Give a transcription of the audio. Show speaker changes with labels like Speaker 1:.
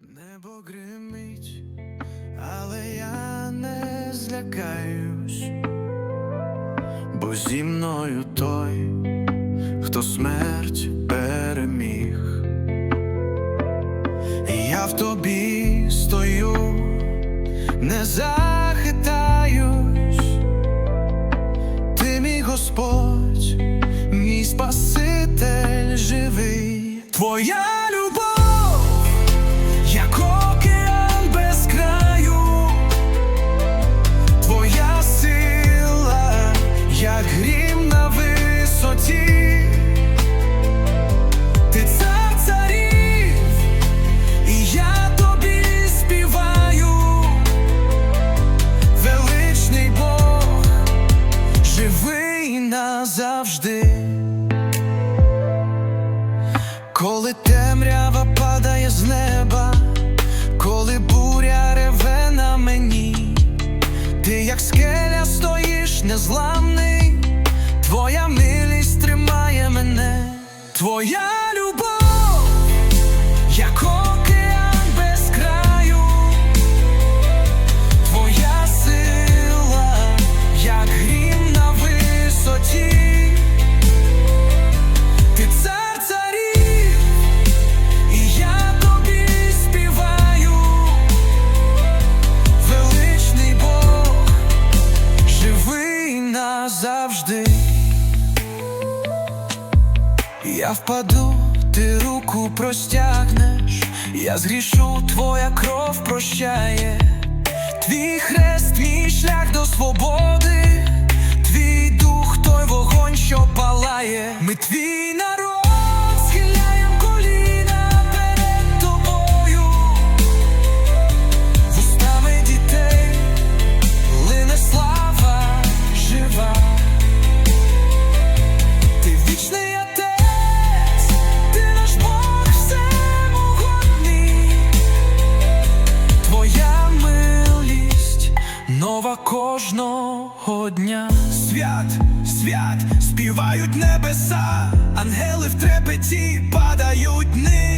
Speaker 1: Небо гримить, але я не злякаюсь, бо зі мною той, хто смерть переміг. Я в тобі стою, не захитаюсь, ти мій Господь, мій Спаситель живий, твоя любов назавжди. Коли темрява падає з неба, коли буря реве на мені, ти як скеля стоїш незламний, твоя милість тримає мене, твоя Я впаду, ти руку простягнеш, я згрішу, твоя кров прощає, твій хрест, мій шлях до свободи, нова кожного дня.
Speaker 2: Свят, свят, співають небеса, ангели в трепеті падають ниць.